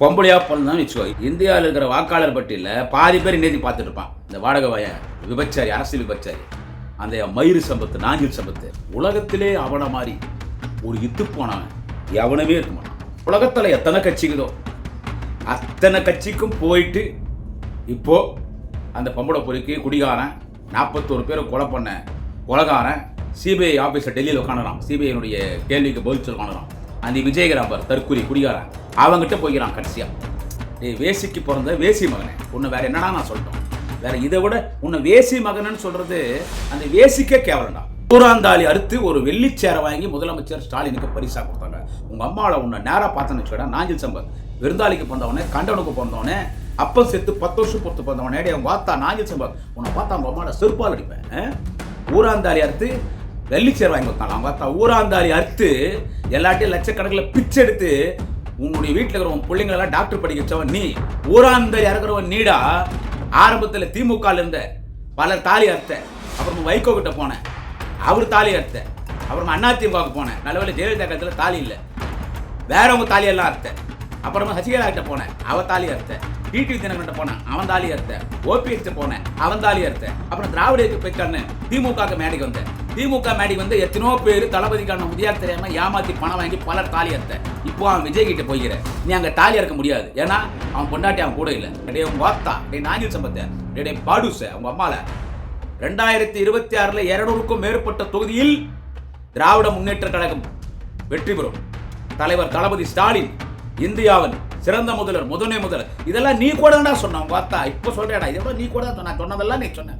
பொம்பளையாக பிறந்தான்னு வச்சுக்கோ இந்தியாவில் இருக்கிற வாக்காளர் பட்டியலில் பாதி பேர் இன்னேதி பார்த்துட்டு இருப்பான் இந்த வாடகை வய விபச்சாரி அரசியல் விபச்சாரி. அந்த மயிறு சம்பத்து நாஞ்சில் சம்பத்து உலகத்திலே அவனை மாதிரி ஒரு இத்து போனவன் எவனவே இருக்க மாட்டான். உலகத்தில் எத்தனை கட்சிக்குதோ அத்தனை கட்சிக்கும் போயிட்டு இப்போ அந்த பொம்பளை பொறுக்கி குடிகாரன் நாற்பத்தோரு பேரை கொலை பண்ண கொலகாரன் சிபிஐ ஆஃபீஸர் டெல்லியில் உட்காந்துறான் சிபிஐனுடைய கேள்விக்கு பதில் சொல்ல அந்த விஜயகராம்பர் தற்கொலை குடிகாரன் அவங்ககிட்ட போய்க்கிறான் கடைசியாக டேய் வேசிக்கு பிறந்த வேசி மகனே உன்னை வேற என்னடா நான் சொல்லிட்டோம் வேற இதை விட உன்னை வேசி மகனன்னு சொல்றது அந்த வேசிக்கே கேவலண்டா பூராந்தாளி அறுத்து ஒரு வெள்ளிச்சேரை வாங்கி முதலமைச்சர் ஸ்டாலினுக்கு பரிசாக கொடுத்தாங்க. உங்க அம்மாவை உன்னை நேராக பார்த்தேன்னு வச்சுக்கடா நாஞ்சில் சம்பத். விருந்தாளிக்கு பிறந்தவனே கண்டவனுக்கு பிறந்தவனே அப்பம் செத்து பத்து வருஷம் பொறுத்து பிறந்தவனே அவன் பார்த்தா நாஞ்சில் சம்பத். உன்னை பார்த்தா உங்க அம்மாவோட செருப்பால் அடிப்பேன் ஊராந்தாளி அறுத்து வெள்ளிச்சேர் வாங்கி கொடுத்தாங்க. அவங்க பார்த்தா ஊராந்தாலி அறுத்து எல்லாட்டையும் லட்சக்கணக்கில் பிச்சை எடுத்து உன்னுடைய வீட்டில் இருக்கிற உன் பிள்ளைங்களெல்லாம் டாக்டர் படிக்க வச்சவன் நீ. ஊராந்தாரி இறக்குறவன் நீடா. ஆரம்பத்தில் திமுகவில் இருந்த பலர் தாலி அறுத்த. அப்புறம் வைகோ கிட்ட போனேன். அவர் தாலி அறுத்த. அப்புறமா அண்ணா திமுகவுக்கு போனேன். நல்லவேளை ஜெயலலிதா காலத்தில் தாலி இல்லை. வேறவங்க தாலியெல்லாம் அறுத்த. அப்புறமா சசிகலா கிட்ட போனேன். அவ தாலி அறுத்த. டிடி தினகரன் போனேன். அவன் தாலி அறுத்த. ஓபிஎஸ் போனேன். அவன் தாலி அறுத்த. அப்புறம் திராவிட இயக்க போய்க்கான்னு திமுக மேடைக்கு வந்தேன். திமுக மேடி வந்து எத்தனோ பேர் தளபதிக்கான முதியார் தெரியாம ஏமாத்தி பணம் வாங்கி பலர் தாலி அறுத்த. இப்போ அவன் விஜய் கிட்ட போய்கிற நீ அங்க தாலி இருக்க முடியாது. ஏன்னா அவன் பொண்டாட்டி அவன் கூட இல்லை. டே வார்த்தா வாத்தா டே நாஞ்சில் சம்பத்தை. டே டே பாடுச அவங்க அம்மால. ரெண்டாயிரத்தி இருபத்தி ஆறுல இருநூறுக்கும் மேற்பட்ட தொகுதியில் திராவிட முன்னேற்ற கழகம் வெற்றி பெறும். தலைவர் தளபதி ஸ்டாலின் இந்தியாவின் சிறந்த முதல்வர் முதன்மை முதல்வர். இதெல்லாம் நீ கூட தான் சொன்ன உங்க வார்த்தா இப்ப சொல்றேடா இதெல்லாம் நீ கூட தான் சொன்ன. சொன்னதெல்லாம் நீ சொன்ன.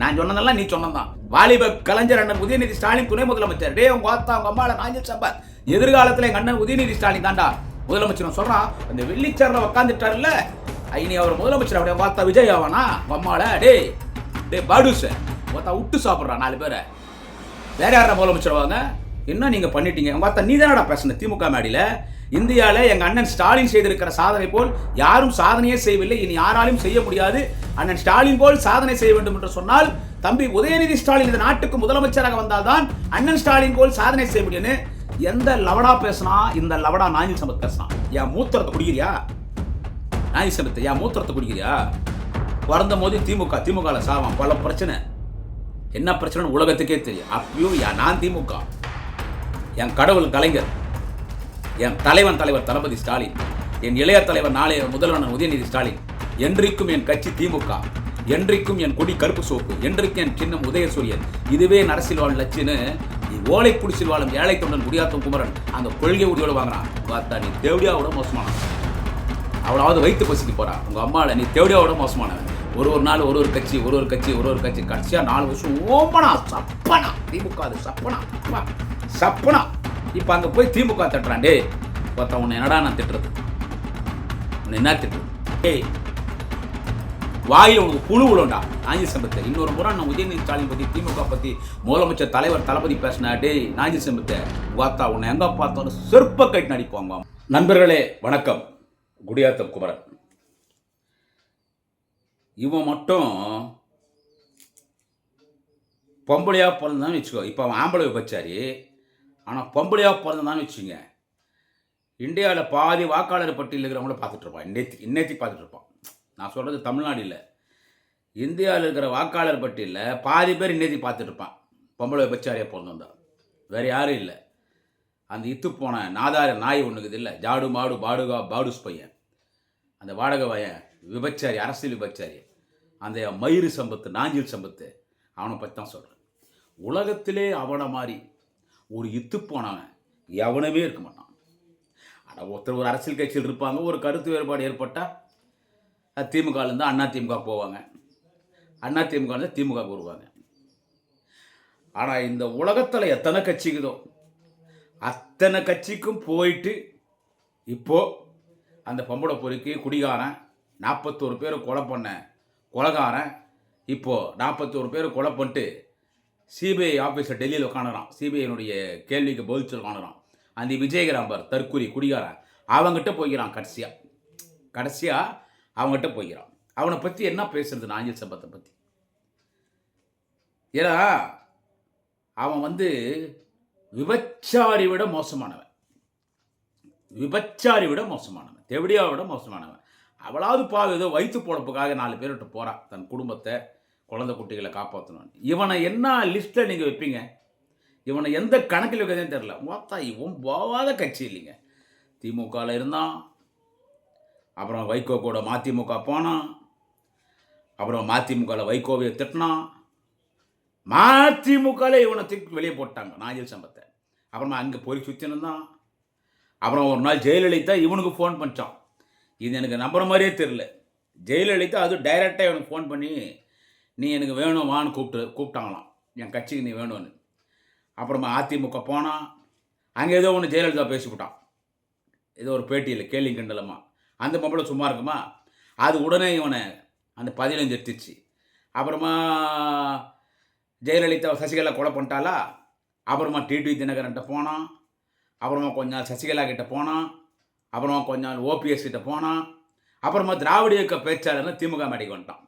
நான் சொன்னதெல்லாம் நீ சொன்னதான் வாலிப கலைஞர் அண்ணன் உதயநிதி ஸ்டாலின் துணை முதலமைச்சர். டே உங்க வார்த்தா உங்க அம்மால நாஞ்சல் சம்பத் எதிர்காலத்தில் எங்கள் அண்ணன் உதயநிதி ஸ்டாலின் தாண்டா முதலமைச்சர் சொல்றான் அந்த வெள்ளிச்சேரில் உட்காந்துட்டாருல்ல இனி அவர் முதலமைச்சர் அப்படியே வார்த்தா விஜய் ஆவானா? உங்க அம்மால டேய் டேய் பாடுச பார்த்தா விட்டு சாப்பிட்றான் நாலு பேரை. வேற யாரா முதலமைச்சர் வாங்க என்ன நீங்கள் பண்ணிட்டீங்க? பார்த்தா நீ தானடா பேசுன திமுக மேடியில்? இந்தியாவில் எங்கள் அண்ணன் ஸ்டாலின் செய்திருக்கிற சாதனை போல் யாரும் சாதனையே செய்யவில்லை. இனி யாராலும் செய்ய முடியாது. அண்ணன் ஸ்டாலின் போல் சாதனை செய்ய வேண்டும் என்று சொன்னால் தம்பி உதயநிதி ஸ்டாலின் இந்த நாட்டுக்கு முதலமைச்சராக வந்தால்தான் அண்ணன் ஸ்டாலின் போல் சாதனை செய்ய முடியும்னு எந்த லவடா பேசினா இந்த லவடா நாஞ்சி சம்பத் பேசினான். என் மூத்திரத்தை குடிக்கிறியா? நாஞ்சி சம்பத் என் மூத்திரத்தை குடிக்கிறியா? பிறந்த போது திமுக திமுகவில் சாவான். பல பிரச்சனை. என்ன பிரச்சனைன்னு உலகத்துக்கே தெரியும். அப்பயும் நான் திமுக. என் கடவுள் கலைஞர். என் தலைவன் தலைவர் தளபதி ஸ்டாலின் என் இளைய தலைவர் நாளைய முதல்வன் உதயநிதி ஸ்டாலின் என்றைக்கும் என் கட்சி திமுக என்றைக்கும் என் கொடி கருப்பு சோப்பு என்றைக்கும் என் சின்னம் உதயசூரியன் இதுவே என் அரசியல் ஓலை குடிசில் வாழும் ஏழை தொண்டன் குடியாத்தம் குமரன் அந்த கொள்கை உறுதியோடு வாங்குறான். பார்த்தா நீ தேவடியாவோட மோசமான அவளாவது வைத்து பசிக்கு போறா. உங்க அம்மாவில் நீ தேவடியாவோட மோசமானவன். ஒரு ஒரு நாள் ஒரு ஒரு கட்சி ஒரு ஒரு கட்சி ஒரு ஒரு கட்சி கடைசியா நாலு வருஷம் ஓப்பனா சப்பனா திமுக அது சப்பனா. சப்பனா. இப்போ அங்கே போய் திமுக தட்டுறான் டே பார்த்தா உன்னை என்னடா நான் திட்டுறது? உன்னை என்ன திட்டுறது? டேய் வாயில் உனக்கு புழு விழுண்டா நாஞ்சி சம்பத்தை. இன்னொரு முறை நான் உதயநிதி ஸ்டாலின் பற்றி திமுக பற்றி முதலமைச்சர் தலைவர் தளபதி பேசினா டேய் நாஞ்சி சம்பத்தை வாத்தா உன்னை எங்கே பார்த்தோன்னு செருப்ப கட்டி நடிப்பாங்க. நண்பர்களே வணக்கம். குடியாத்தம் குமரன். இவன் மட்டும் பொம்பளையாக பிறந்தான்னு வச்சுக்கோ. இப்போ அவன் ஆம்பளை பச்சாரி ஆனால் பொம்பளையாக பிறந்ததான்னு வச்சுங்க இந்தியாவில் பாதி வாக்காளர் பட்டியல் இருக்கிறவங்கள பார்த்துட்ருப்பான் இருப்பான். இன்னேத்தி பார்த்துட்ருப்பான் நான் சொல்கிறது தமிழ்நாடு இல்லை இந்தியாவில் இருக்கிற வாக்காளர் பட்டியலில் பாதி பேர் இன்னேத்தி பார்த்துட்ருப்பான் பொம்பளை விபச்சாரியாக பிறந்திருந்தா. வேறு யாரும் இல்லை. அந்த இத்து போன நாதார நாய் ஒன்றுக்குது இல்லை. ஜாடு மாடு பாடுகா பாடுஸ் பையன். அந்த வாடகை பையன் விபச்சாரி அரசியல் விபச்சாரி. அந்த மயிறு சம்பத்து நாஞ்சில் சம்பத்து. அவனை பற்றி தான் சொல்கிறேன் உலகத்திலே அவனை மாதிரி ஒரு இத்து போனவன் எவனவே இருக்க மாட்டான். ஆனால் ஒருத்தர் ஒரு அரசியல் கட்சியில் இருப்பாங்க ஒரு கருத்து வேறுபாடு ஏற்பட்டால் திமுகலேருந்து அண்ணா திமுக போவாங்க. அண்ணா திமுகலேருந்து திமுக வருவாங்க. ஆனால் இந்த உலகத்தில் எத்தனை கட்சிக்குதோ அத்தனை கட்சிக்கும் போயிட்டு இப்போ அந்த பொம்பளை பொறுக்கி குடிகாரன் நாற்பத்தோரு பேரை கொலை பண்ண கொலகாரன் இப்போ நாற்பத்தோரு பேரை கொலை பண்ணிட்டு சிபிஐ ஆஃபீஸர் டெல்லியில் உட்காந்துறான் சிபிஐனுடைய கேள்விக்கு பதில் சொல்ல அந்த விஜயகிராம்பர் தற்கூரி குடிகாரன் அவங்ககிட்ட போய்க்கிறான் கடைசியாக கடைசியாக அவங்ககிட்ட போய்க்கிறான். அவனை பற்றி என்ன பேசுறது நாஞ்சில் சம்பத்தை பற்றி ஏன்னா அவன் வந்து விபச்சாரி விட மோசமானவன். விபச்சாரி விட மோசமானவன். தெவடியாவை விட மோசமானவன். அவளாவது பாவம் ஏதோ வயிற்று பொழப்புக்காக நாலு பேர்கிட்ட போகிறான் தன் குடும்பத்தை குழந்தை குட்டிகளை காப்பாற்றணும் இவனை என்ன லிஸ்ட்டில் நீங்கள் வைப்பீங்க? இவனை எந்த கணக்கில் வைக்கிறதுன்னு தெரில மொத்தா இவன் போவாத கட்சி இல்லைங்க. திமுகவில் இருந்தான். அப்புறம் வைகோ கூட மதிமுக போனான். அப்புறம் மதிமுகவில் வைகோவை திட்டினான். மதிமுகவில் இவனை தூக்கி வெளியே போட்டாங்க நாஜில் சம்பத்தை. அப்புறமா அங்கே போய் சுற்றினு அப்புறம் ஒரு நாள் ஜெயலலிதா இவனுக்கு ஃபோன் பண்ணிச்சான் இது எனக்கு நம்புற மாதிரியே தெரில ஜெயலலிதா அது டைரெக்டாக இவனுக்கு ஃபோன் பண்ணி நீ எனக்கு வேணும் வான்னு கூப்பிட்டு கூப்பிட்டாங்களாம். என் கட்சிக்கு நீ வேணும்னு. அப்புறமா அதிமுக போனான் அங்கே ஏதோ ஒன்று ஜெயலலிதா பேசிவிட்டான். ஏதோ ஒரு பேட்டியில் கேள்வி கிண்டலமா. அந்த மாப்பிள்ள சும்மா இருக்குமா? அது உடனே இவனை அந்த பதினஞ்சு எடுத்துச்சு. அப்புறமா ஜெயலலிதா சசிகலா கொலை பண்ணிட்டாலா அப்புறமா டிடி தினகரன்ட்ட போனான் அப்புறமா கொஞ்ச நாள் சசிகலா கிட்ட போனான் அப்புறமா கொஞ்ச நாள் ஓபிஎஸ் கிட்ட போனான் அப்புறமா திராவிட இயக்க பேச்சாளர்னு திமுக மேடைக்கு வந்துட்டான்.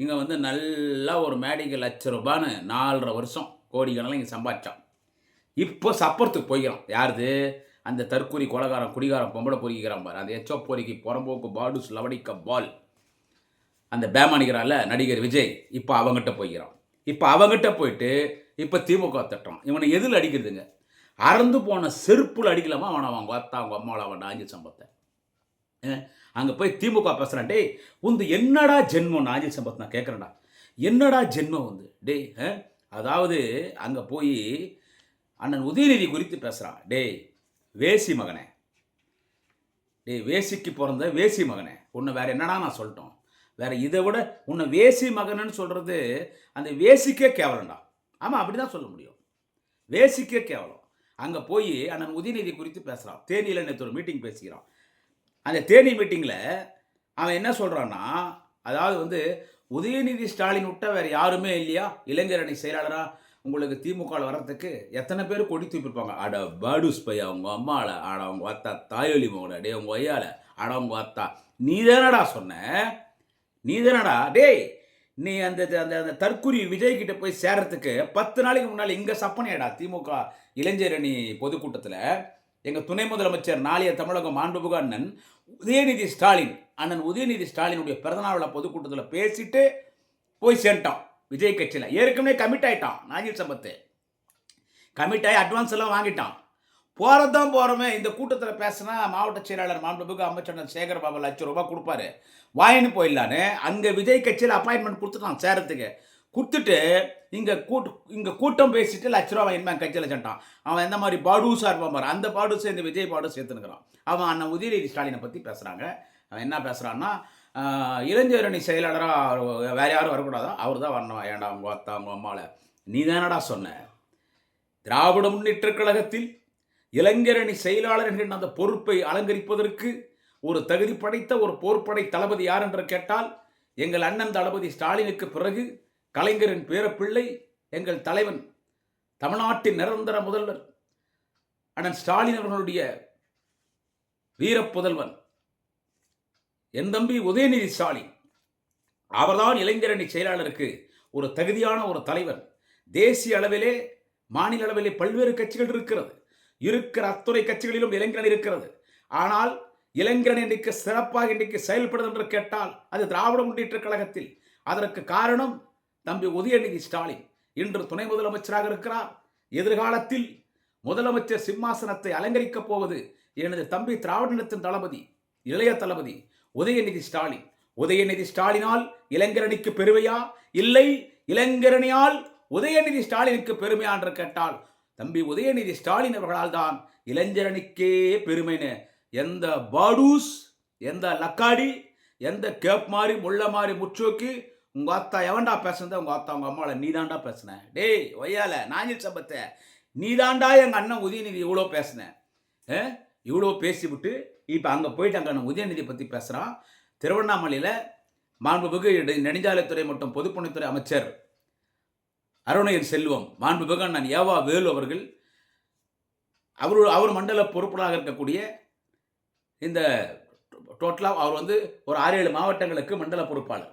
இங்கே வந்து நல்லா ஒரு மேடைக்கு லட்ச ரூபான்னு நாலரை வருஷம் கோடிக்கணக்கில் இங்கே சம்பாதிச்சான். இப்போ சப்பரத்துக்கு போய்க்கிறோம் யாருது? அந்த தற்கூரி கொலகாரம் குடிகாரம் பொம்பளை பொறிக்கிறான் பாரு. அந்த எச்சோ பொறிக்கு புறம்போக்கு பாடுஸ் லவடிக்க பால். அந்த பேமானிக்கிறான்ல நடிகர் விஜய். இப்போ அவங்ககிட்ட போய்க்கிறான். இப்போ அவங்ககிட்ட போயிட்டு இப்போ திமுக தட்டுறோம் இவனை எதில் அடிக்கிறதுங்க? அறந்து போன செருப்பில் அடிக்கலாமா? அவனை அவன் கொத்தா அவங்க அம்மாவில் அவன் டாஞ்சி சம்பத்தை. அங்கே போய் திமுக பேசுகிறேன் டேய் உந்து என்னடா ஜென்மம்? நாஞ்சி சம்பத் நான் கேட்குறேன்டா என்னடா ஜென்மம் வந்து டேய் அதாவது அங்கே போய் அண்ணன் உதயநிதி குறித்து பேசுகிறான் டேய் வேசி மகனே. டேய் வேசிக்கு பிறந்த வேசி மகனே. உன்னை வேறு என்னடா நான் சொல்லிட்டோம்? வேறு இதை விட உன்னை வேசி மகனன்னு சொல்கிறது அந்த வேசிக்கே கேவலம்டா. ஆமாம் அப்படி தான் சொல்ல முடியும். வேசிக்கே கேவலம். அங்கே போய் அண்ணன் உதயநிதி குறித்து பேசுகிறான் தேனியில் நேற்று ஒரு மீட்டிங் பேசிக்கிறான். அந்த தேனி மீட்டிங்கில் அவன் என்ன சொல்கிறான்னா அதாவது வந்து உதயநிதி ஸ்டாலின் விட்ட வேறு யாருமே இல்லையா? இளைஞர் அணி செயலாளராக உங்களுக்கு திமுகவில் வர்றதுக்கு எத்தனை பேர் கொடி தூப்பிருப்பாங்க அட பாடுஸ் பையா அவங்க அம்மாவில் ஆட அவங்க அத்தா தாயொலி மகன டே உங்கள் ஐயால அட அவங்க அத்தா. நீ தானடா சொன்ன? நீ தானடா டேய் நீ அந்த அந்த அந்த தற்குறி விஜய் கிட்ட போய் சேர்றதுக்கு பத்து நாளைக்கு முன்னால் இங்கே சப்பனையாடா திமுக இளைஞர் அணி பொதுக்கூட்டத்தில்? எங்கள் துணை முதலமைச்சர் நாளைய தமிழகம் மாண்புமிகு அண்ணன் உதயநிதி ஸ்டாலின் அண்ணன் உதயநிதி ஸ்டாலினுடைய பிறந்தநாள் பொதுக்கூட்டத்தில் பேசிட்டு போய் சேர்ந்துட்டான். விஜய் கட்சியில். ஏற்கனவே கமிட் ஆகிட்டான் நாஞ்சில் சம்பத்து கமிட் ஆகி அட்வான்ஸ் எல்லாம் வாங்கிட்டான். போகிறது தான் போகிறோமே இந்த கூட்டத்தில் பேசினா மாவட்ட செயலாளர் மாண்புமிகு அமைச்சர் சேகர் பாபு லட்சம் ரூபாய் கொடுப்பாரு. வாயின்னு போயிடலான்னு. அங்கே விஜய் கட்சியில் அப்பாயின்மெண்ட் கொடுத்துட்டான் சேரத்துக்கு. கொடுத்துட்டு இங்கே கூட்டு இங்கே கூட்டம் பேசிட்டு லட்ச ரூபா வாங்கிட்டு கட்சியில் சென்றான். அவன் எந்த மாதிரி பாடூஸாக இருப்பான் பாரு. அந்த பாடுஸ் இந்த விஜய் பாடு சேர்த்துனுக்கிறான் அவன் அண்ணன் உதயநிதி ஸ்டாலினை பற்றி பேசுகிறாங்க அவன் என்ன பேசுகிறான்னா இளைஞரணி செயலாளராக வேற யாரும் வரக்கூடாதா? அவர் தான் வரணும். ஏன்டா அவங்க அத்தா அவங்க அம்மாவில் நீ தானடா சொன்ன. திராவிட முன்னேற்ற கழகத்தில் இளைஞரணி செயலாளர் என்கின்ற அந்த பொறுப்பை அலங்கரிப்பதற்கு ஒரு தகுதி படைத்த ஒரு போர்ப்படை தளபதி யார் என்று கேட்டால் எங்கள் அண்ணன் தளபதி ஸ்டாலினுக்கு பிறகு கலைஞரின் பேரப்பிள்ளை எங்கள் தலைவன் தமிழ்நாட்டின் நிரந்தர முதல்வர் அண்ணன் ஸ்டாலின் அவர்களுடைய வீரப்புதல்வன் என் தம்பி உதயநிதி ஸ்டாலின். அவர்தான் இளைஞரணி செயலாளருக்கு ஒரு தகுதியான ஒரு தலைவன். தேசிய அளவிலே மாநில அளவிலே பல்வேறு கட்சிகள் இருக்கிறது. இருக்கிற அத்துறை கட்சிகளிலும் இளைஞரணி இருக்கிறது. ஆனால் இளைஞரணி இன்றைக்கு சிறப்பாக இன்றைக்கு செயல்படுது என்று கேட்டால் அது திராவிட முன்னேற்ற கழகத்தில். அதற்கு காரணம் தம்பி உதயநிதி ஸ்டாலின் இன்று துணை முதலமைச்சராக இருக்கிறார். எதிர்காலத்தில் முதலமைச்சர் சிம்மாசனத்தை அலங்கரிக்கப் போவது எனது தம்பி திராவிடத்தின் தளபதி இளைய தளபதி உதயநிதி ஸ்டாலின். உதயநிதி ஸ்டாலினால் இளைஞரணிக்கு பெருமையா? இல்லை இளைஞரணியால் உதயநிதி ஸ்டாலினுக்கு பெருமையா என்று கேட்டால் தம்பி உதயநிதி ஸ்டாலின் அவர்களால் தான் இளைஞரணிக்கே பெருமைன்னு எந்த பாடூஸ் எந்த லக்காடி எந்த கேப் மாதிரி முள்ள மாதிரி முற்றோக்கு உங்கள் அத்தா எவன்டா பேசுனது உங்கள் அத்தா உங்கள் அம்மாவில் நீ தாண்டா டேய் ஒய்யால நாஞ்சில் சம்பத்தை. நீ தாண்டா எங்கள் அண்ணன் உதயநிதி இவ்வளோ பேசினேன் இவ்வளோ பேசிவிட்டு இப்போ அங்கே போயிட்டு அங்கே அண்ணன் உதயநிதி பற்றி பேசுகிறான் திருவண்ணாமலையில் மாண்புமிகு நெடுஞ்சாலைத்துறை மற்றும் பொதுப்பணித்துறை அமைச்சர் அருணையர் செல்வம் மாண்புமிகு அண்ணன் ஏவா வேலு அவர்கள் அவர் அவர் மண்டல பொறுப்பாளராக இருக்கக்கூடிய இந்த டோட்டலாக அவர் வந்து ஒரு ஆறு ஏழு மாவட்டங்களுக்கு மண்டல பொறுப்பாளர்.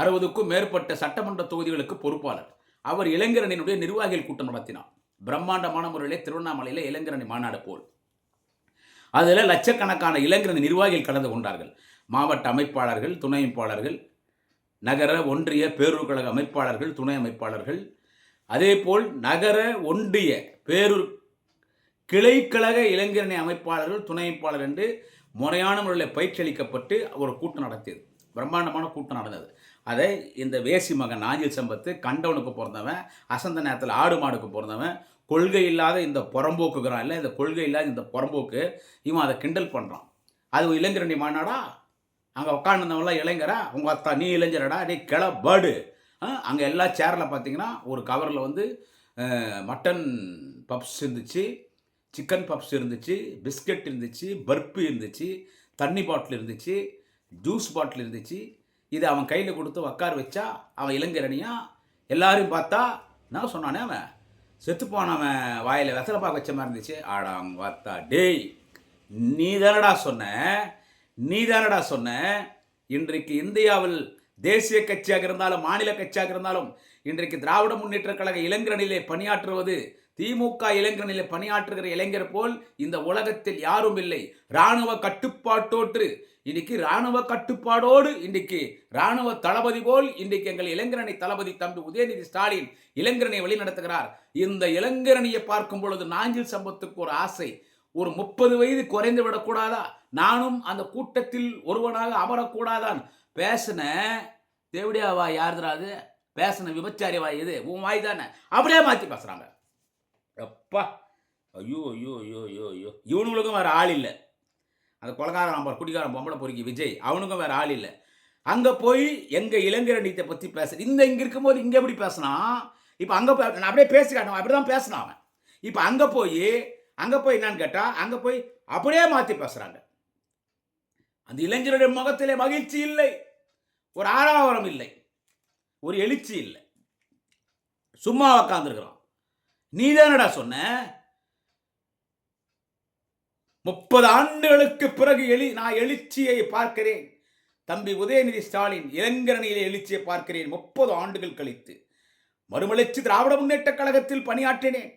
அறுபதுக்கும் மேற்பட்ட சட்டமன்ற தொகுதிகளுக்கு பொறுப்பாளர். அவர் இளைஞரணியினுடைய நிர்வாகிகள் கூட்டம் நடத்தினார். பிரம்மாண்டமான முறையிலே திருவண்ணாமலையில் இளைஞரணி மாநாடு போல். அதில் லட்சக்கணக்கான இளைஞரணி நிர்வாகிகள் கலந்து கொண்டார்கள். மாவட்ட அமைப்பாளர்கள் துணை அமைப்பாளர்கள் நகர ஒன்றிய பேரூர் கழக அமைப்பாளர்கள் துணை அமைப்பாளர்கள். அதேபோல் நகர ஒன்றிய பேரூர் கிளைக்கழக இளைஞரணி அமைப்பாளர்கள் துணை அமைப்பாளர் என்று முறையான முறையில் பயிற்சி அளிக்கப்பட்டு ஒரு கூட்டம் நடத்தியது. பிரம்மாண்டமான கூட்டம் நடந்தது. அதை இந்த வேசி மகன் நாஞ்சில் சம்பத்து கண்டவனுக்கு பிறந்தவன் அசந்த நேரத்தில் ஆடு மாடுக்கு பிறந்தவன் கொள்கை இல்லாத இந்த புறம்போக்குகிறான் இல்லை இந்த கொள்கை இல்லாத இந்த புறம்போக்கு இவன் அதை கிண்டல் பண்ணுறான் அது இளைஞரணி மாநாடா? அங்கே உட்காந்துருந்தவங்களாம் இளைஞரா? உங்கள் அத்தா நீ இளைஞரடா? டே கிள பேர்டு அங்கே எல்லா சேரில் பார்த்தீங்கன்னா ஒரு கவரில் வந்து மட்டன் பப்ஸ் இருந்துச்சு சிக்கன் பப்ஸ் இருந்துச்சு பிஸ்கட் இருந்துச்சு பர்பி இருந்துச்சு தண்ணி பாட்டில் இருந்துச்சு ஜூஸ் பாட்டில் இருந்துச்சு இதை அவன் கையில் கொடுத்து உக்கார வச்சா அவன் இளைஞரணியா எல்லாரையும் பார்த்தா நான் சொன்னானே அவன்? செத்து அவன் வாயில் வெத்தலை பார்க்க வச்ச மாதிரி இருந்துச்சு. ஆடா அவன் பார்த்தா டேய் நீ தானடா சொன்ன? நீ தானடா சொன்ன? இன்றைக்கு இந்தியாவில் தேசிய கட்சியாக இருந்தாலும் மாநில கட்சியாக இருந்தாலும் இன்றைக்கு திராவிட முன்னேற்ற கழக இளைஞரணிலே பணியாற்றுவது திமுக இளைஞரணியிலே பணியாற்றுகிற இளைஞர் போல் இந்த உலகத்தில் யாரும் இல்லை. இராணுவ கட்டுப்பாட்டோற்று இன்னைக்கு இராணுவ கட்டுப்பாடோடு இன்றைக்கு இராணுவ தளபதி போல் இன்றைக்கு எங்கள் இளைஞரணி தளபதி தம்பி உதயநிதி ஸ்டாலின் இளைஞரணியை வழிநடத்துகிறார். இந்த இளைஞரணியை பார்க்கும் பொழுது நாஞ்சில் சம்பத்துக்கு ஒரு ஆசை. ஒரு முப்பது வயது குறைந்து விடக்கூடாதா? நானும் அந்த கூட்டத்தில் ஒருவனாக அமரக்கூடாதான். பேசின தேவடியாவா வாய் யாருதுராது பேசின விபச்சாரி வாய் இது. உன் வாய் தானே? அப்படியே மாற்றி பேசுகிறாங்க அப்பா ஐயோ ஐயோ ஐயோ ஐயோ ஐயோ. இவனுங்களுக்கும் வேறு ஆள் இல்லை. அந்த கொலகார நம்பர் குடிகாரன் பொம்பளை பொறுக்கி விஜய் அவனுக்கும் வேறு ஆள் இல்லை. அங்கே போய் எங்கள் இளைஞரணியத்தை பற்றி பேச இந்த இங்கே இருக்கும்போது இங்கே எப்படி பேசினா இப்போ அங்கே போய் நான் அப்படியே பேசி காட்டணும் அப்படி தான் பேசினான் அவன். இப்போ அங்கே போய் அங்கே போய் என்னன்னு கேட்டால் அங்கே போய் அப்படியே மாற்றி பேசுகிறாங்க அந்த இளைஞருடைய முகத்திலே மகிழ்ச்சி இல்லை. ஒரு ஆறாவரம் இல்லை. ஒரு எழுச்சி இல்லை. சும்மா உக்காந்துருக்குறான். நீ தானடா சொன்ன? முப்பது ஆண்டுகளுக்கு பிறகு எழு நான் எழுச்சியை பார்க்கிறேன். தம்பி உதயநிதி ஸ்டாலின் இளைஞரணியிலே எழுச்சியை பார்க்கிறேன். முப்பது ஆண்டுகள் கழித்து. மறுமலர்ச்சி திராவிட முன்னேற்ற கழகத்தில் பணியாற்றினேன்.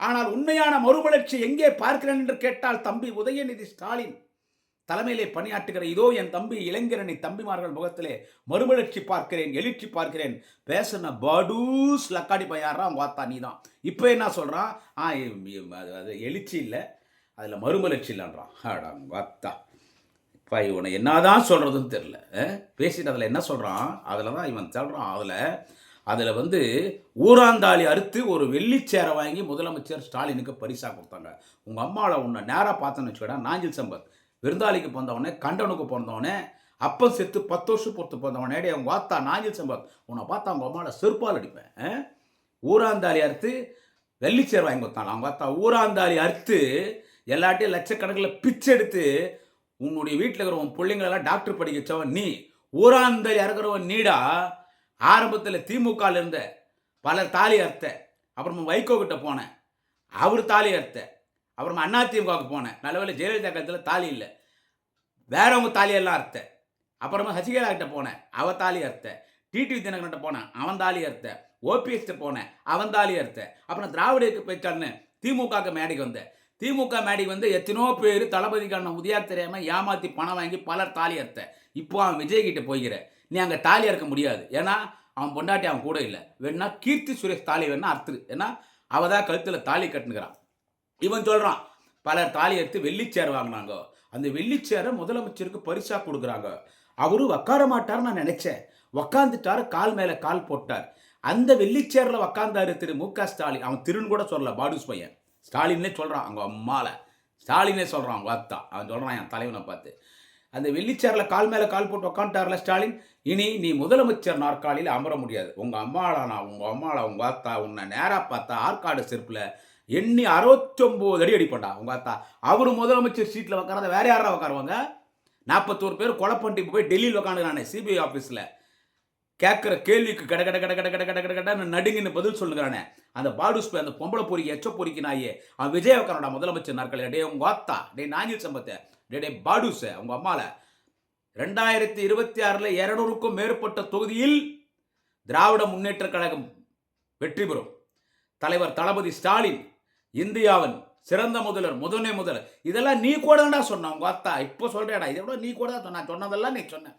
ஆனால் உண்மையான மறுமலர்ச்சி எங்கே பார்க்கிறேன் என்று கேட்டால் தம்பி உதயநிதி ஸ்டாலின் தலைமையிலே பணியாற்றுகிற இதோ என் தம்பி இளைஞரணி தம்பிமார்கள் முகத்திலே மறுமலர்ச்சி பார்க்கிறேன் எழுச்சி பார்க்கிறேன். பேசின படூஸ் லக்காடி பையாரா வாத்தா நீ தான் இப்போ என்ன சொல்கிறான் எழுச்சி இல்லை. அதில் மறுமலர்ச்சி இல்லைன்றான். ஆடா வாத்தா. இப்போ இவனை என்னதான் சொல்கிறதுன்னு தெரில பேசிட்டு அதில் என்ன சொல்கிறான் அதில் தான் இவன் சொல்கிறான் அதில் அதில் வந்து ஊராந்தாளி அறுத்து ஒரு வெள்ளிச்சேரை வாங்கி முதலமைச்சர் ஸ்டாலினுக்கு பரிசாக கொடுத்தாங்க. உங்கள் அம்மாவில் உன்னை நேராக பார்த்தோன்னு வச்சுக்கடா நாஞ்சில் சம்பத். விருந்தாளிக்கு பிறந்தவனே கண்டனுக்கு பிறந்தவனே அப்பம் செத்து பத்து வருஷம் பொறுத்து பிறந்தவனே அவங்க வாத்தா நாஞ்சில் சம்பத். உன்னை பார்த்தா அவங்க அம்மாவில் செருப்பால் அடிப்பேன். ஆ? ஊராந்தாளி அறுத்து வெள்ளிச்சேர் வாங்கி கொடுத்தாங்க அவங்க பார்த்தா ஊராந்தாளி அறுத்து எல்லாட்டையும் லட்சக்கணக்கில் பிச்சை எடுத்து உன்னுடைய வீட்டில் இருக்கிற உன் பிள்ளைங்களெல்லாம் டாக்டர் படிக்க வச்சவன் நீ. ஊராந்த இறக்குறவன் நீடா. ஆரம்பத்தில் திமுகவில் இருந்த பலர் தாலி அறுத்த அப்புறமா வைகோ கிட்ட போனேன் அவர் தாலி அறுத்த அப்புறமா அண்ணா திமுகவுக்கு போனேன் நல்லவேளை ஜெயலலிதா காலத்தில் தாலி இல்லை. வேறவங்க தாலியெல்லாம் அறுத்த. அப்புறமா சசிகலா கிட்ட போனேன் அவ தாலி அறுத்த. டிடிவி தினகரன்கிட்ட போனேன் அவன் தாலி அறுத்த. ஓபிஎஸ்கிட்ட போனேன் அவன் தாலி அறுத்த. அப்புறம் திராவிட போயிட்டான்னு பேச்சாளன்னு மேடைக்கு வந்தேன் திமுக மேடி வந்து எத்தனோ பேர் தளபதிக்கான உதயார் தெரியாமல் ஏமாற்றி பணம் வாங்கி பலர் தாலி அறுத்த. இப்போ அவன் விஜய் கிட்ட போய்கிற நீ அங்கே தாலி அறுக்க முடியாது. ஏன்னா அவன் பொண்டாட்டி அவன் கூட இல்லை. வேணா கீர்த்தி சுரேஷ் தாலி வேணா அறுத்துரு. ஏன்னா அவள் தான் கழுத்தில் தாலி கட்டுனுக்கிறான். இவன் சொல்கிறான் பலர் தாலி எடுத்து வெள்ளிச்சேர் வாங்கினாங்க. அந்த வெள்ளிச்சேரை முதலமைச்சருக்கு பரிசாக கொடுக்குறாங்க. அவரு உக்கார மாட்டார்னு நான் நினச்சேன். உக்காந்துட்டாரு கால் மேலே கால் போட்டார். அந்த வெள்ளிச்சேரில் உக்காந்தாரு திரு மு க ஸ்டாலின். அவன் திருன்னு கூட சொல்லல பாடுஸ் பையன். ஸ்டாலின்னே சொல்கிறான் அவங்க அம்மாவில் ஸ்டாலினே சொல்கிறான் அவங்க அத்தா. அவன் சொல்கிறான் என் தலைவனை பார்த்து. அந்த வெள்ளிச்சேரில் கால் மேலே கால் போட்டு உக்காந்துட்டார்ல ஸ்டாலின். இனி நீ முதலமைச்சர் நாற்காலியில் அமர முடியாது. உங்கள் அம்மாளா நான் உங்கள் அம்மாளா உங்கள் அத்தா உன்னை நேராக பார்த்தா ஆற்காடு செருப்பில் எண்ணி அறுபத்தொம்போது அடி அடிப்பண்டா உங்கள் அத்தா. அவர் முதலமைச்சர் சீட்டில் உட்காராத வேற யாரா உட்காருவாங்க நாற்பத்தோரு பேர் கொலை பண்ணிட்டு போய் டெல்லியில் உட்காந்துக்கிறானே சிபிஐ ஆஃபீஸில் கேட்குற கேள்விக்கு கட கட கட கட கட கட கட கடன்னு நடுங்கின்னு பதில் சொல்லுங்கிறானே அந்த பாடுஸ் அந்த பொம்பளை பொறிக்கு எச்ச பொறிக்கினாயே அவன் விஜய் முதலமைச்சர் நாட்கள் டே உங்க ஆத்தா டே நாஞ்சில் சம்பத்தை டே டே பாடுஸ் உங்க அம்மால. ரெண்டாயிரத்தி இருபத்தி ஆறில் இருநூறுக்கும் மேற்பட்ட தொகுதியில் திராவிட முன்னேற்ற கழகம் வெற்றி பெறும். தலைவர் தளபதி ஸ்டாலின் இந்தியாவின் சிறந்த முதல்வர் முதன்மை முதல்வர். இதெல்லாம் நீ கூட தான்டா சொன்ன உங்க அத்தா இப்போ சொல்கிறேடா இதை விட நீ கூட தான் சொன்ன சொன்னதெல்லாம் நீ சொன்ன.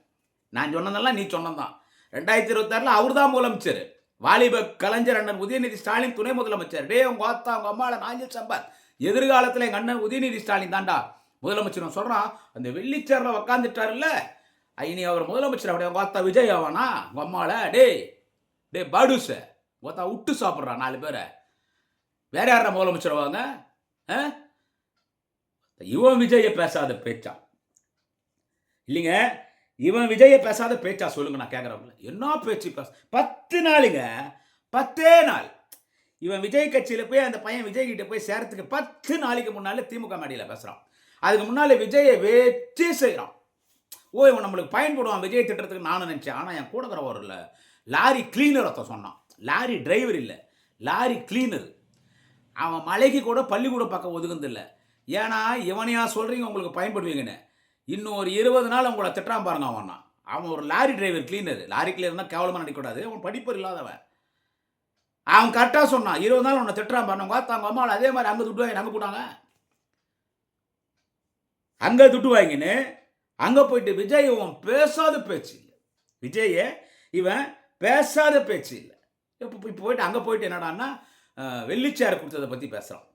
நான் சொன்னதெல்லாம் நீ சொன்னதான் ரெண்டாயிரத்தி இருபத்தாறில் அவர் தான் முதலமைச்சர். வாலிப கலைஞர் அண்ணன் உதயநிதி ஸ்டாலின் துணை முதலமைச்சர். டே உங்க அத்தா உங்க அம்மாவில் நாஞ்சில் சம்பத். எதிர்காலத்தில் எங்கள் அண்ணன் உதயநிதி ஸ்டாலின் தான்டா. முதலமைச்சர் சொல்கிறான் அந்த வெள்ளிச்சேரில் உக்காந்துட்டாருல்ல இனி அவர் முதலமைச்சர் அப்படியே உங்க அத்தா விஜய் ஆவானா? உங்கள் அம்மாவில் டேய் டே பாடுச. உங்க விட்டு சாப்பிட்றான் நாலு பேரை. வேற யாரா முதலமைச்சர் ஆவாங்க? ஆ? இவன் விஜயை பேசாத பேச்சான். இல்லைங்க இவன் விஜயை பேசாத பேச்சா சொல்லுங்க நான் கேட்குறவங்கள என்ன பேச்சு பேச பத்து நாளுங்க பத்தே நாள். இவன் விஜய் கட்சியில் போய் அந்த பையன் விஜய் கிட்ட போய் சேரத்துக்கு பத்து நாளைக்கு முன்னாலே திமுக மேடையில் பேசுகிறான் அதுக்கு முன்னால் விஜயை வெற்றி செய்கிறான் ஓ இவன் நம்மளுக்கு பயன்படுவான் விஜய் திட்டத்துக்கு நானும் நினச்சேன். ஆனால் என் கூட இருக்கிறவர் இல்லை. லாரி கிளீனர் ஒருத்தன் சொன்னான். லாரி டிரைவர் இல்லை. லாரி கிளீனர் அவன் மலைக்கு கூட பள்ளிக்கூடம் பக்கம் ஒதுங்குதில்ல ஏன்னா இவனையா சொல்கிறீங்க உங்களுக்கு பயன்படுவீங்கன்னு. இன்னும் ஒரு இருபது நாள் உங்களை திட்டான் பாருங்க அவன் அவன் ஒரு லாரி டிரைவர் கிளீனர் லாரி கிளீனர்னா கேவலமாக நினைக்கக்கூடாது அவன் படிப்பு இல்லாதவன். அவன் கரெக்டாக சொன்னான் இருபது நாள் உன்னை திட்டுறான் பாருங்க அவங்க அம்மாவில் அதே மாதிரி அங்கே துட்டு வாங்கி அங்கே போட்டாங்க. அங்கே துட்டு வாங்கின்னு அங்கே போயிட்டு விஜய் இவன் பேசாத பேச்சு இல்லை. விஜயை இவன் பேசாத பேச்சு இல்லை. இப்போ இப்போ போயிட்டு அங்கே போயிட்டு என்னடான்னா அஹ், வெள்ளிச்சேர் கொடுத்ததை பற்றி பேசுகிறான்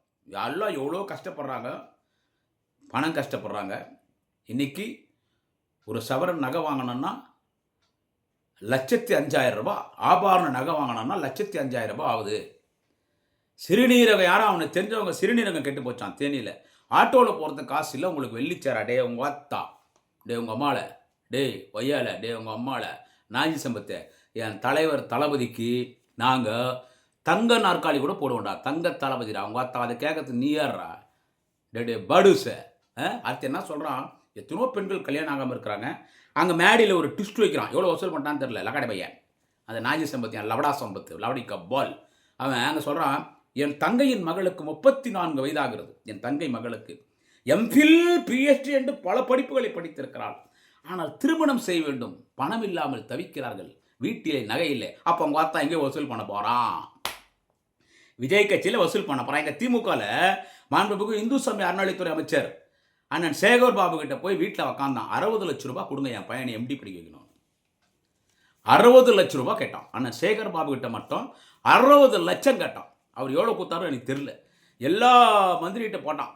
எல்லாம் எவ்வளோ கஷ்டப்படுறாங்க. பணம் கஷ்டப்படுறாங்க. இன்னைக்கு ஒரு சவரன் நகை வாங்கணும்னா லட்சத்தி அஞ்சாயிரம் ரூபா ஆபாரண நகை வாங்கணும்னா லட்சத்தி அஞ்சாயிரம் ரூபாய் ஆகுது. சிறுநீரகம் யாரும் அவனுக்கு தெரிஞ்சவங்க சிறுநீரகம் கெட்டு போச்சான் தேனியில். ஆட்டோவில் போகிறதுக்கு காசு இல்லை உங்களுக்கு வெள்ளிச்சேரா டே உங்கள் அத்தா. டே உங்கள் அம்மால. டேய் ஒய்யால. டே உங்கள் அம்மால. நாஞ்சி சம்பத்தை. என் தலைவர் தளபதிக்கு நாங்கள் தங்க நாற்காலி கூட போடுவோம்டா. தங்க தளபதிடா. அவங்க அத்தா அதை கேட்கறதுக்கு நீ யார்றா? டே டே படுச. அடுத்து என்ன சொல்கிறான் எத்தனோ பெண்கள் கல்யாணம் ஆகாமல் இருக்கிறாங்க. அங்கே மேடையில் ஒரு ட்விஸ்ட் வைக்கிறான். எவ்வளோ வசூல் பண்ணிட்டான்னு தெரில லக்காடை பையன். அந்த நாஜி சம்பத்தி லவடா சம்பத்து. லவடி கப்பால் அவன் அங்கே சொல்கிறான் என் தங்கையின் மகளுக்கு முப்பத்தி நான்கு வயதாகிறது. என் தங்கை மகளுக்கு எம்ஃபில் பிஹெச்டி என்று பல படிப்புகளை படித்திருக்கிறாள். ஆனால் திருமணம் செய்ய வேண்டும். பணம் இல்லாமல் தவிக்கிறார்கள். வீட்டிலே நகை இல்லை. அப்போ அவங்க பார்த்தா எங்கே வசூல் பண்ண போகிறான் விஜய் கட்சியில் வசூல் பண்ண போகிறான் எங்கள் திமுகவில் மாண்புமிகு இந்து சமய அறநிலைத்துறை அமைச்சர் அண்ணன் சேகர் பாபு கிட்ட போய் வீட்டில் உக்காந்தான். அறுபது லட்ச ரூபா கொடுங்க என் பையனை எம்டி படிக்க வைக்கணும் அறுபது லட்ச ரூபாய் கேட்டான். அண்ணன் சேகர் பாபு கிட்ட மட்டும் அறுபது லட்சம் கேட்டான். அவர் எவ்வளோ கொடுத்தாரோ எனக்கு தெரில எல்லா மந்திரிகிட்ட போட்டான்.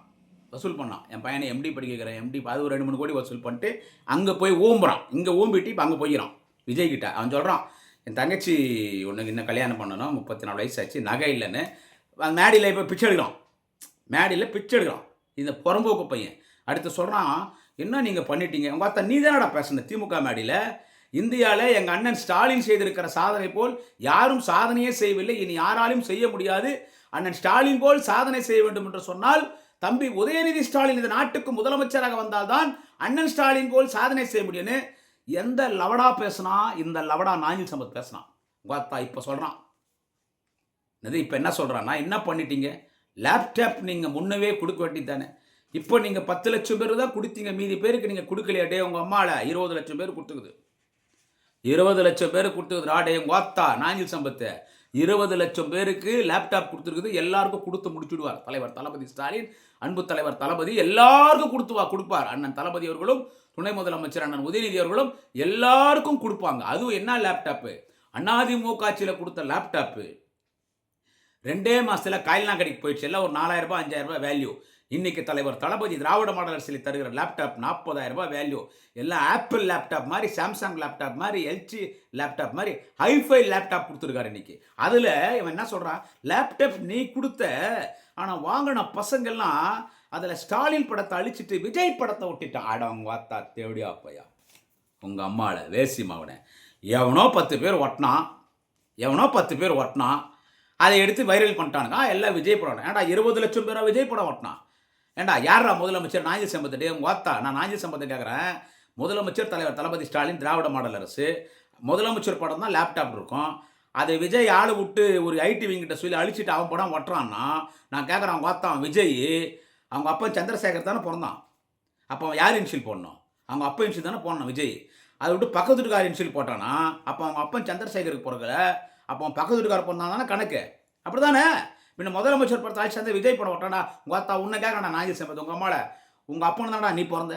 வசூல் பண்ணான். என் பையனை எம்டி படிக்க வைக்கிறேன். எம்டி அது ஒரு ரெண்டு மூணு கோடி வசூல் பண்ணிட்டு அங்கே போய் ஊம்புறான். இங்கே ஊம்பிட்டு இப்போ அங்கே போயிடறான் விஜய் கிட்ட. அவன் சொல்கிறான் என் தங்கச்சி உனக்கு இன்னும் கல்யாணம் பண்ணணும். முப்பத்தி நாலு வயசு ஆச்சு. நகை இல்லைன்னு. மேடியில் மேடையில் இப்போ பிச்சை எடுக்கிறான். மேடையில் பிச்சை எடுக்கிறான். இந்த புறம்போக்கு பையன். அடுத்து சொல்கிறான் என்ன நீங்கள் பண்ணிட்டீங்க? உங்கள் அத்தா நீ தானடா பேசுன திமுக மேடையில்? இந்தியாவில் எங்கள் அண்ணன் ஸ்டாலின் செய்திருக்கிற சாதனை போல் யாரும் சாதனையே செய்யவில்லை. இனி யாராலும் செய்ய முடியாது. அண்ணன் ஸ்டாலின் போல் சாதனை செய்ய வேண்டும் என்று சொன்னால் தம்பி உதயநிதி ஸ்டாலின் இந்த நாட்டுக்கு முதலமைச்சராக வந்தால்தான் அண்ணன் ஸ்டாலின் போல் சாதனை செய்ய முடியும்னு எந்த லவடா பேசுனா இந்த லவடா நாஞ்சில் சம்பத் பேசுனான் உங்கள் அத்தா இப்போ சொல்கிறான் இது இப்போ என்ன சொல்கிறான்னா என்ன பண்ணிட்டீங்க? லேப்டாப் நீங்கள் முன்னவே கொடுக்க வேண்டியதானே இப்போ நீங்கள் பத்து லட்சம் பேர் தான் கொடுத்தீங்க மீதி பேருக்கு நீங்கள் கொடுக்கலையா. டே உங்கள் அம்மாவில் இருபது லட்சம் பேர் கொடுத்துக்குது. இருபது லட்சம் பேர் கொடுத்துக்குது ராடே உங்கள் வாத்தா நாஞ்சில் சம்பத்தை. இருபது லட்சம் பேருக்கு லேப்டாப் கொடுத்துருக்குது எல்லாருக்கும் கொடுத்து முடிச்சுடுவார். தலைவர் தளபதி ஸ்டாலின் அன்பு தலைவர் தளபதி எல்லாருக்கும் கொடுத்துவா கொடுப்பார். அண்ணன் தளபதி அவர்களும் துணை முதலமைச்சர் அண்ணன் உதயநிதி அவர்களும் எல்லாருக்கும் கொடுப்பாங்க. அதுவும் என்ன லேப்டாப்பு அண்ணாதிமுக ஆட்சியில் கொடுத்த லேப்டாப்பு ரெண்டே மாதத்தில் காயில்னா கடைக்கு போயிடுச்சு. எல்லாம் ஒரு நாலாயிரம் ரூபாய் அஞ்சாயிரம் ரூபாய் வேல்யூ இன்றைக்கி தலைவர் தளபதி திராவிட மாடல் சிலை தருகிற லேப்டாப் நாற்பதாயிரம் ரூபாய் வேல்யூ எல்லாம் ஆப்பிள் லேப்டாப் மாதிரி சாம்சங் லேப்டாப் மாதிரி எல்ஜி லேப்டாப் மாதிரி ஹைஃபை லேப்டாப் கொடுத்துருக்காரு இன்றைக்கி அதில் இவன் என்ன சொல்கிறான் லேப்டாப் நீ கொடுத்த ஆனால் வாங்கின பசங்கள்லாம் அதில் ஸ்டாலின் படத்தை அழிச்சிட்டு விஜய் படத்தை விட்டுட்டான் ஆடவங்க வாத்தா தேவடியா அப்பையா. உங்கள் அம்மாவில் வேசி மகனை எவனோ பத்து பேர் ஒட்டினான் எவனோ பத்து பேர் ஒட்டினான் அதை எடுத்து வைரல் பண்ணிட்டானுங்க. எல்லாம் விஜய் படம். ஏன்டா இருபது லட்சம் பேராக விஜய் படம் ஓட்டினான் ஏண்டா யாரா முதலமைச்சர் நாஞ்சி சம்பத்தட்டி உங்க வாத்தா? நான் நாஞ்சி சம்பத்தை கேட்குறேன் முதலமைச்சர் தலைவர் தளபதி ஸ்டாலின் திராவிட மாடல் அரசு. முதலமைச்சர் படம் தான் லேப்டாப் இருக்கும். அதை விஜய் ஆளு விட்டு ஒரு ஐடி விங்கிட்ட சொல்லி அழிச்சிட்டு அவன் படம் ஒட்டுறான்னா நான் கேட்குறேன் அவங்க வாத்தான் அவன் விஜய் அவங்க அப்பா சந்திரசேகர் தானே பிறந்தான். அப்போ அவன் யார் இன்ஷியல் போடணும்? அவங்க அப்பா இன்ஷியல் தானே போடணும் விஜய். அதை விட்டு பக்கத்து வீட்டுக்கார் இன்ஷியல் போட்டானா? அப்போ அவங்க அப்பன் சந்திரசேகருக்கு பிறகு அப்போ அவன் பக்கத்து வீட்டுக்கார் பிறந்தான் தானே கணக்கு? அப்படி தானே பின்ன முதலமைச்சர் படத்தை ஆட்சி சேர்ந்து விஜய் படம் விட்டாடா உங்கள் அத்தா உன்னை கேட்கடா நாஞ்சில் சேர்ந்தது உங்கள் அம்மாவில் உங்கள் அப்பனு தான்டா நீ பிறந்த.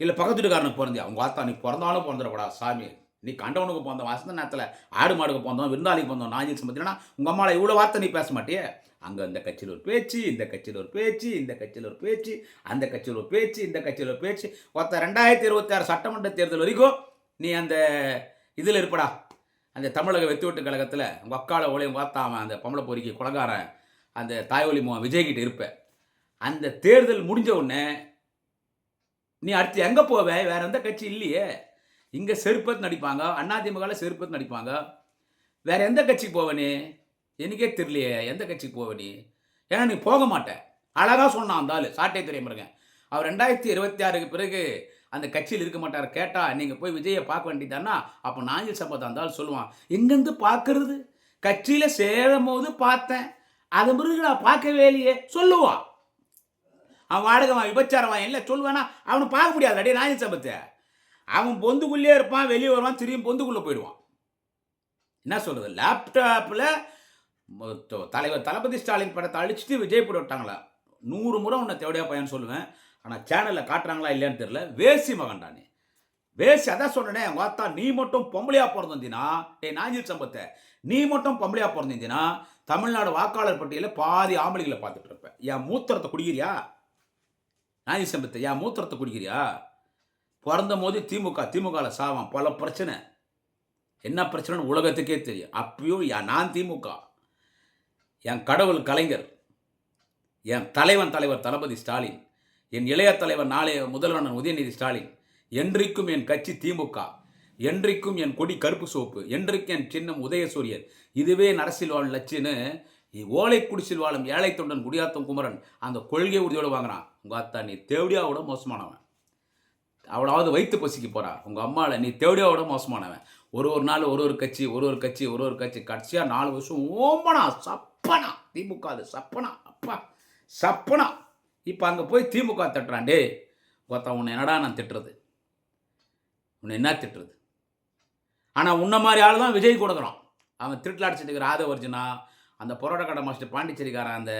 இல்லை பக்கத்து வீட்டுக்காரனுக்கு பிறந்தியா? உங்கள் அத்தா நீ பிறந்தாலும் பிறந்துடக்கூடாது சாமி. நீ கண்டவனுக்கு பிறந்த வசந்த நேரத்தில் ஆடு மாடுக்கு பிறந்தோம் விருந்தாளிக்கு பிறந்தோம் நாஞ்சில் சம்பத்தினா உங்கள் அம்மாவில் இவ்வளோ வார்த்தை நீ பேச மாட்டியே? அங்கே இந்த கட்சியில் ஒரு பேச்சு இந்த கட்சியில் ஒரு பேச்சு இந்த கட்சியில் ஒரு பேச்சு அந்த கட்சியில் ஒரு பேச்சு இந்த கட்சியில் ஒரு பேச்சு. ஒருத்த ரெண்டாயிரத்தி இருபத்தி ஆறு சட்டமன்ற தேர்தல் வரைக்கும் நீ அந்த இதில் இருப்படா. அந்த தமிழக வெத்துவட்டு கழகத்தில் உங்கள் அக்கால ஒளையும் பார்த்தாம அந்த பொம்பளை பொறிக்கு குலகாரன் அந்த தாய்வழி மோ விஜய்கிட்ட இருப்பேன் அந்த தேர்தல் முடிஞ்ச உடனே நீ அடுத்து எங்கே போவ? வேற எந்த கட்சி இல்லையே. இங்கே செருப்பத்து நடிப்பாங்க அதிமுகவில் செருப்பத்து நடிப்பாங்க. வேற எந்த கட்சிக்கு போவ நீ? எனக்கே தெரியலையே எந்த கட்சிக்கு போவ நீ? ஏன்னா நீ போக மாட்டேன் அழகாக சொன்னான் அந்த ஆள் சாட்டை தெரியும் பாருங்க அவர் ரெண்டாயிரத்தி இருபத்தி ஆறுக்கு பிறகு அந்த கட்சியில் இருக்க மாட்டார். கேட்டால் நீங்கள் போய் விஜயை பார்க்க வேண்டியதானா? அப்போ நாஞ்சில் சம்பத் அந்த சொல்லுவான் எங்கேருந்து பார்க்கறது? கட்சியில் சேரும் போது பார்த்தேன். அது பிறகு நான் பார்க்கவே இல்லையே சொல்லுவான் அவன் வாடகை விபச்சாரவான் இல்லை சொல்லுவானா? அவனை பார்க்க முடியாது. அடியே நாஞ்சில் சம்பத்தை அவன் பொந்துக்குள்ளேயே இருப்பான் வெளியே வருவான் திரும்பி பொந்துக்குள்ளே போயிடுவான். என்ன சொல்கிறது லேப்டாப்பில் தலைவர் தளபதி ஸ்டாலின் படத்தை அழிச்சிட்டு விஜய் போட்டு விட்டாங்களா? நூறு முறை உன்னை தேவையா பையன் சொல்லுவேன். ஆனால் சேனலில் காட்டுறாங்களா இல்லையான்னு தெரியல. வேசி மகன்டா நீ வேசி அதான் சொல்கிறேனே வாத்தா அத்தா நீ மட்டும் பொம்பளையா பிறந்திருந்தீனா டே நாஞ்சில் சம்பத்தை. நீ மட்டும் பொம்பளையாக பிறந்திருந்தீனா தமிழ்நாடு வாக்காளர் பட்டியலில் பாதி ஆம்பளைகளை பார்த்துட்டு இருப்பேன். என் மூத்திரத்தை குடிக்கிறியா? நாஞ்சில் சம்பத்தை. என் மூத்திரத்தை குடிக்கிறியா? பிறந்த போது திமுக திமுகவில் சாவான். பல பிரச்சனை. என்ன பிரச்சனைன்னு உலகத்துக்கே தெரியும். அப்பயும் யா- நான் திமுக. என் கடவுள் கலைஞர். என் தலைவன் தலைவர் தளபதி ஸ்டாலின். என் இளைய தலைவர் நாளைய முதல்வன் உதயநிதி ஸ்டாலின் என்றைக்கும் என் கட்சி திமுக என்றைக்கும் என் கொடி கருப்பு சோப்பு என்றைக்கும் என் சின்னம் உதயசூரியன் இதுவே நரசில் வாழும் லட்சின்னு ஓலை குடிசில் வாழும் ஏழை தொண்டன் குடியாத்தம் குமரன் அந்த கொள்கை உறுதியோடு வாங்குறான். உங்கள் அத்தா நீ தேவடியாவோட மோசமானவன். அவளாவது வயிற்று பசிக்கு போகிறா உங்கள் அம்மாவில் நீ தேவடியாவோட மோசமானவன். ஒரு ஒரு நாள் ஒரு ஒரு கட்சி ஒரு ஒரு கட்சி ஒரு ஒரு கட்சி கடைசியாக நாலு வருஷம் ஓம்பனா சப்பனா திமுக அது சப்பனா அப்பா சப்பனா. இப்போ அங்கே போய் திமுக திட்டுறான் டே ஒருத்தன் உன்னை என்னடா நான் திட்டுறது? உன்னை என்ன திட்டுறது? ஆனால் உன்ன மாதிரி ஆள் தான் விஜய் கொடுக்குறான். அவன் திருட்டலாடிச்சிட்டு ஆதவர்ஜுனா அந்த பரோட்டா கடை மாஸ்டர் பாண்டிச்சேரிக்காரன் அந்த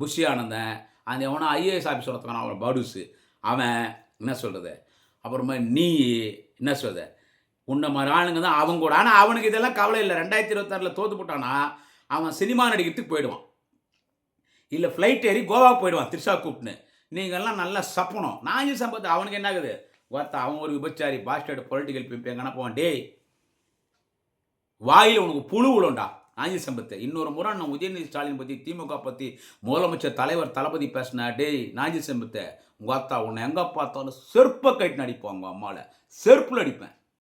புஷி ஆனந்தன் அந்த எவனா ஐஏஎஸ் ஆஃபீஸ் ஒருத்தவன் அவன் படுசு. அவன் என்ன சொல்கிறது அப்புறமா நீ என்ன சொல்கிறது உன்ன மாதிரி ஆளுங்க தான் அவங்க கூட. ஆனால் அவனுக்கு இதெல்லாம் கவலை இல்லை. ரெண்டாயிரத்தி இருபத்தாறில் தோத்து போட்டானா அவன் சினிமா நடிக்கிறதுக்கு போயிடுவான். இல்லை ஃப்ளைட் ஏறி கோவா போயிடுவான் திரிஷா கூப்பிட்டுன்னு நீங்கள்லாம் நல்லா சப்பணும். நான் சம்பத்து அவனுக்கு என்ன ஆகுது? ஒருத்த அவன் ஒரு விபச்சாரி பாஸ்டர்டு பொலிட்டிக்கல் பிம்பி எங்கன்னா போவான் டேய் வாயில் உனக்கு புழு விழுண்டா ஆஞ்சி சம்பத்தை இன்னொரு முறை நான் உதயநிதி ஸ்டாலின் பற்றி திமுக பற்றி முதலமைச்சர் தலைவர் தளபதி பேசினா டேய் நாஞ்சி சம்பத்தை உங்கள் அத்தா உன்னை எங்கே பார்த்தாலும் செருப்பை கட்டின்னு அடிப்போம் உங்கள் அம்மாவில் செருப்பில் அடிப்பேன்.